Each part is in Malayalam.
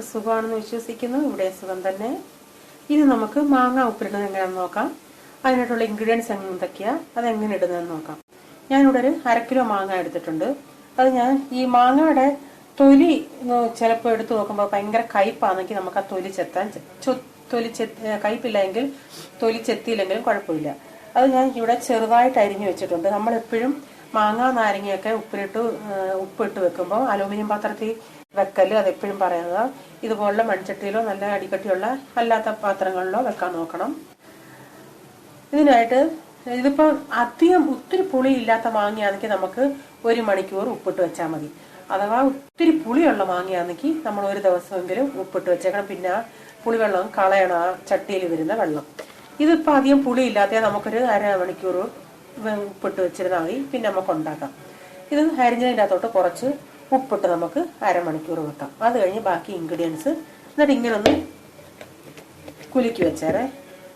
എല്ലാവർക്കും സുഖമാണെന്ന് വിശ്വസിക്കുന്നു. ഇവിടെ സുഖം തന്നെ. ഇനി നമുക്ക് മാങ്ങ ഉപ്പിടുന്നത് എങ്ങനെയാണെന്ന് നോക്കാം. അതിനായിട്ടുള്ള ഇൻഗ്രീഡിയൻസ് എന്തൊക്കെയാണ് അത് എങ്ങനെ ഇടുന്നതെന്ന് നോക്കാം. ഞാനിവിടെ ഒരു അര കിലോ മാങ്ങ എടുത്തിട്ടുണ്ട്. അത് ഞാൻ ഈ മാങ്ങയുടെ തൊലി ചിലപ്പോൾ എടുത്തു നോക്കുമ്പോൾ ഭയങ്കര കയ്പാണെങ്കിൽ നമുക്ക് ആ തൊലി ചെത്താൻ തൊലി ചെത്ത് കയ്പില്ലെങ്കിൽ തൊലി ചെത്തിയില്ലെങ്കിലും കുഴപ്പമില്ല. അത് ഞാൻ ഇവിടെ ചെറുതായിട്ട് അരിഞ്ഞു വെച്ചിട്ടുണ്ട്. നമ്മൾ എപ്പോഴും മാങ്ങ നാരങ്ങയൊക്കെ ഉപ്പിലിട്ട് ഉപ്പിട്ട് വെക്കുമ്പോൾ അലൂമിനിയം പാത്രത്തിൽ വെക്കൽ അതെപ്പോഴും പറയുന്നത്. ഇതുപോലുള്ള മൺചട്ടിയിലോ നല്ല അടിക്കട്ടിയുള്ള അല്ലാത്ത പാത്രങ്ങളിലോ വെക്കാൻ നോക്കണം. ഇതിനായിട്ട് ഇതിപ്പോൾ അധികം ഒത്തിരി പുളി ഇല്ലാത്ത മാങ്ങയാണെങ്കിൽ നമുക്ക് ഒരു മണിക്കൂർ ഉപ്പിട്ട് വെച്ചാൽ മതി. അഥവാ ഒത്തിരി പുളിയുള്ള മാങ്ങയാണെങ്കിൽ നമ്മൾ ഒരു ദിവസമെങ്കിലും ഉപ്പിട്ട് വെച്ചേക്കണം. പിന്നെ പുളിവെള്ളം കളയണം ആ ചട്ടിയിൽ വരുന്ന വെള്ളം. ഇതിപ്പോൾ അധികം പുളി ഇല്ലാത്ത നമുക്കൊരു അര മണിക്കൂർ ഉപ്പിട്ട് വെച്ചിരുന്നാൽ മതി പിന്നെ നമുക്ക് ഉണ്ടാക്കാം. ഇത് അരിഞ്ഞതിന്റെ അകത്തോട്ട് കുറച്ച് ഉപ്പിട്ട് നമുക്ക് അരമണിക്കൂർ വെക്കാം. അത് കഴിഞ്ഞ് ബാക്കി ഇൻഗ്രീഡിയൻസ് എന്നിട്ട് ഇങ്ങനെ ഒന്ന് കുലുക്കി വെച്ചേരെ.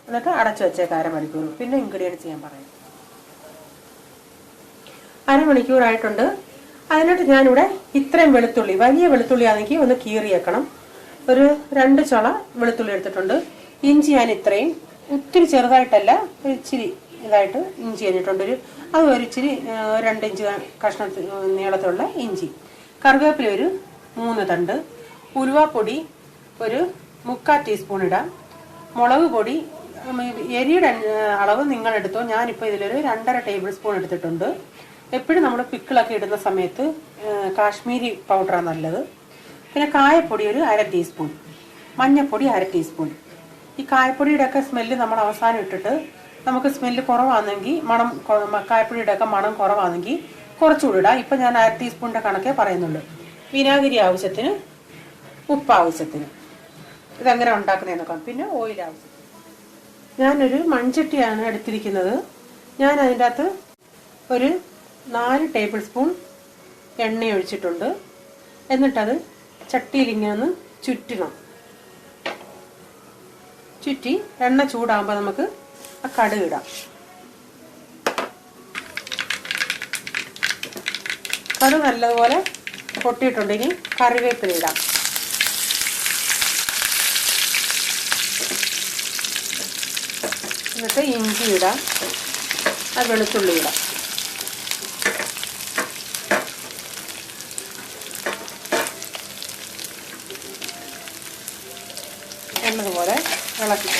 എന്നിട്ട് അടച്ചു വെച്ചേക്കാം അരമണിക്കൂർ. പിന്നെ ഇൻഗ്രീഡിയൻസ് ഞാൻ പറയാം. അരമണിക്കൂറായിട്ടുണ്ട് അതിനായിട്ട് ഞാനിവിടെ ഇത്രയും വെളുത്തുള്ളി വലിയ വെളുത്തുള്ളി ആണെങ്കിൽ ഒന്ന് കീറിയേക്കണം ഒരു രണ്ട് ചുള വെളുത്തുള്ളി എടുത്തിട്ടുണ്ട്. ഇഞ്ചി ഞാൻ ഇത്രയും ഒത്തിരി ചെറുതായിട്ടല്ല ഇച്ചിരി ഇതായിട്ട് ഇഞ്ചി കഴിഞ്ഞിട്ടുണ്ട് ഒരു അത് ഒരു ഇച്ചിരി കഷ്ണ നീളത്തിലുള്ള ഇഞ്ചി. കറിവേപ്പില ഒരു മൂന്ന് തണ്ട്. ഉലുവാപ്പൊടി ഒരു മുക്കാൽ ടീസ്പൂൺ ഇടാം. മുളക് പൊടി എരിയുടെ അളവ് നിങ്ങൾ എടുത്തോ. ഞാനിപ്പോൾ ഇതിലൊരു രണ്ടര ടേബിൾ സ്പൂൺ എടുത്തിട്ടുണ്ട്. എപ്പോഴും നമ്മൾ പിക്കിളൊക്കെ ഇടുന്ന സമയത്ത് കാശ്മീരി പൗഡറാണ് നല്ലത്. പിന്നെ കായപ്പൊടി ഒരു അര ടീസ്പൂൺ. മഞ്ഞപ്പൊടി അര ടീസ്പൂൺ. ഈ കായപ്പൊടിയുടെ ഒക്കെ സ്മെല്ല് നമ്മൾ അവസാനം ഇട്ടിട്ട് നമുക്ക് സ്മെല്ല് കുറവാണെങ്കിൽ മണം കായപ്പൊടിയുടെ ഒക്കെ മണം കുറവാണെങ്കിൽ കുറച്ചുകൂടി ഇടാം ഇപ്പം ഞാൻ അര ടീസ്പൂണിന്റെ കണക്കേ പറയുന്നുള്ളൂ. വിനാഗിരി ആവശ്യത്തിന് ഉപ്പ് ആവശ്യത്തിന്. ഇതെങ്ങനെ ഉണ്ടാക്കുന്നതെന്ന് നോക്കാം. പിന്നെ ഓയിൽ ആവശ്യം ഞാനൊരു മൺചട്ടിയാണ് എടുത്തിരിക്കുന്നത്. ഞാൻ അതിന്റെ അകത്ത് ഒരു നാല് ടേബിൾ സ്പൂൺ എണ്ണ ഒഴിച്ചിട്ടുണ്ട്. എന്നിട്ടത് ചട്ടിയിൽ ഇങ്ങനെ ഒന്ന് ചുറ്റണം. ചുറ്റി എണ്ണ ചൂടാകുമ്പോൾ നമുക്ക് ആ കടുക് ഇടാം. കടുക് നല്ലതുപോലെ ഇനി കറിവേപ്പില ഇടാം. എന്നിട്ട് ഇഞ്ചി ഇടാം. അത് വെളുത്തുള്ളി ഇടാം. എന്നതുപോലെ ഇളക്കി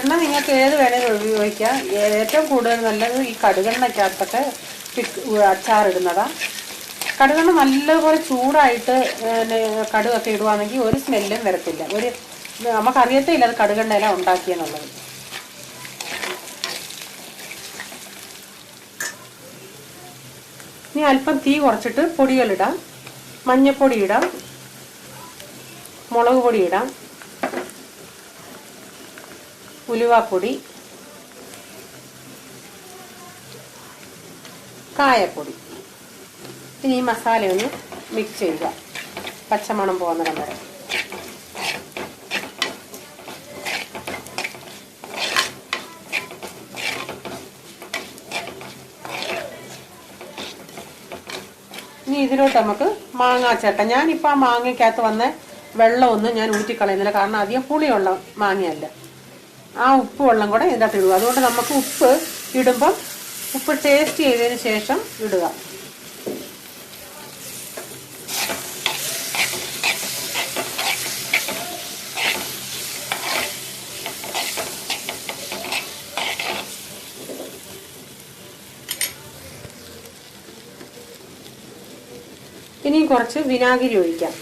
എണ്ണ നിങ്ങൾക്ക് ഏത് വേണേലും ഉപയോഗിക്കാം. ഏറ്റവും കൂടുതൽ നല്ലത് ഈ കടുകെണ്ണയ്ക്കകത്തൊക്കെ അച്ചാറിടുന്നതാണ് കടുകെണ്ണ നല്ലപോലെ ചൂടായിട്ട് കടുകൊക്കെ ഇടുവാണെങ്കിൽ ഒരു സ്മെല്ലും വരത്തില്ല. ഒരു നമുക്കറിയത്തേ ഇല്ല അത് കടുകെണ്ണയില ഉണ്ടാക്കിയെന്നുള്ളത്. ഇനി അല്പം തീ കുറച്ചിട്ട് പൊടികളിടാം. മഞ്ഞപ്പൊടി ഇടാം. മുളക് പൊടി ഇടാം. ഉലുവാപ്പൊടി കായപ്പൊടി. ഇനി ഈ മസാല ഒന്ന് മിക്സ് ചെയ്യുക. പച്ചമണം പോകുന്നിടം വരെ ഇനി ഇതിലോട്ട് നമുക്ക് മാങ്ങാ ചേട്ട. ഞാനിപ്പോൾ ആ മാങ്ങയ്ക്കകത്ത് വന്ന വെള്ളമൊന്നും ഞാൻ ഊറ്റിക്കളയുന്നില്ല. കാരണം അധികം പുളിയുള്ള മാങ്ങയല്ല. ആ ഉപ്പ് വെള്ളം കൂടെ ഇതിനകത്ത് ഇടുക. അതുകൊണ്ട് നമുക്ക് ഉപ്പ് ഇടുമ്പം ഉപ്പ് ടേസ്റ്റ് ചെയ്തതിന് ശേഷം ഇടുക. ഇനിയും കുറച്ച് വിനാഗിരി ഒഴിക്കാം.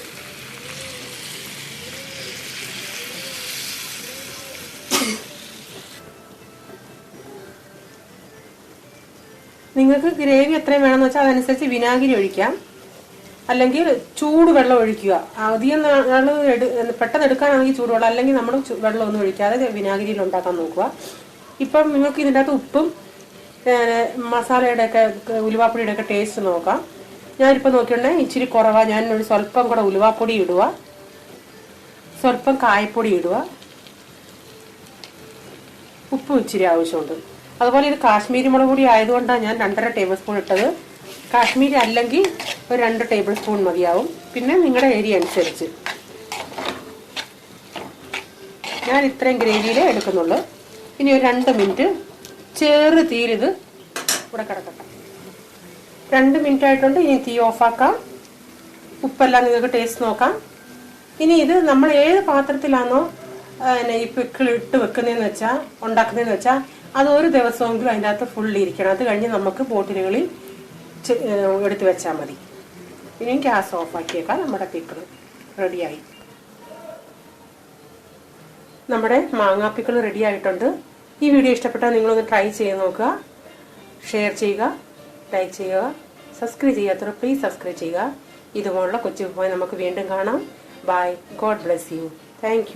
നിങ്ങൾക്ക് ഗ്രേവി എത്രയും വേണമെന്ന് വെച്ചാൽ അതനുസരിച്ച് വിനാഗിരി ഒഴിക്കാം. അല്ലെങ്കിൽ ചൂട് വെള്ളം ഒഴിക്കുക. അധികം നാൾ പെട്ടെന്ന് എടുക്കാനാണെങ്കിൽ ചൂടുവെള്ളം അല്ലെങ്കിൽ നമ്മൾ വെള്ളം ഒന്നും ഒഴിക്കാതെ വിനാഗിരിയിൽ ഉണ്ടാക്കാൻ നോക്കുക. ഇപ്പം നിങ്ങൾക്ക് ഇതിന്റെ അകത്ത് ഉപ്പും മസാലയുടെ ഒക്കെ ഉലുവാപ്പൊടിയുടെ ഒക്കെ ടേസ്റ്റ് നോക്കാം. ഞാനിപ്പോൾ നോക്കിയിട്ടുണ്ടെങ്കിൽ ഇച്ചിരി കുറവാണ് ഞാൻ ഒരു സ്വല്പം കൂടെ ഉലുവാപ്പൊടി ഇടുക സ്വല്പം കായപ്പൊടി ഇടുക ഉപ്പും ഇച്ചിരി ആവശ്യമുണ്ട്. അതുപോലെ ഇത് കാശ്മീരി മുളക് പൊടി ആയതുകൊണ്ടാണ് ഞാൻ രണ്ടര ടേബിൾ സ്പൂൺ ഇട്ടത്. കാശ്മീരി അല്ലെങ്കിൽ ഒരു രണ്ട് ടേബിൾ സ്പൂൺ മതിയാവും. പിന്നെ നിങ്ങളുടെ ഏരിയ അനുസരിച്ച്. ഞാൻ ഇത്രയും ഗ്രേവിയിലേ എടുക്കുന്നുള്ളൂ. ഇനി ഒരു രണ്ട് മിനിറ്റ് ചെറു തീരിത് ഇവിടെ കിടക്കട്ടെ. രണ്ട് മിനിറ്റ് ആയിട്ടുണ്ട്. ഇനി തീ ഓഫാക്കാം. ഉപ്പെല്ലാം നിങ്ങൾക്ക് ടേസ്റ്റ് നോക്കാം. ഇനി ഇത് നമ്മൾ ഏത് പാത്രത്തിലാണോ പിന്നെ ഈ പിക്കിൾ ഇട്ട് വെക്കുന്നതെന്ന് വെച്ചാൽ ഉണ്ടാക്കുന്നതെന്ന് വെച്ചാൽ അത് ഒരു ദിവസമെങ്കിലും അതിന്റെ അകത്ത് ഫുള്ളി ഇരിക്കണം. അത് കഴിഞ്ഞ് നമുക്ക് ബോട്ടിലുകളിൽ എടുത്തു വെച്ചാൽ മതി. ഇനി ഗ്യാസ് ഓഫാക്കിയേക്കാം നമ്മുടെ പിക്കിൾ റെഡിയായി നമ്മുടെ മാങ്ങാ പിക്കിൾ റെഡി ആയിട്ടുണ്ട്. ഈ വീഡിയോ ഇഷ്ടപ്പെട്ടാൽ നിങ്ങളൊന്ന് ട്രൈ ചെയ്ത് നോക്കുക. ഷെയർ ചെയ്യുക. ലൈക്ക് ചെയ്യുക. സബ്സ്ക്രൈബ് ചെയ്യാത്തവർ പ്ലീസ് സബ്സ്ക്രൈബ് ചെയ്യുക. ഇതുപോലുള്ള കൊച്ചു നമുക്ക് വീണ്ടും കാണാം. Bye God bless you thank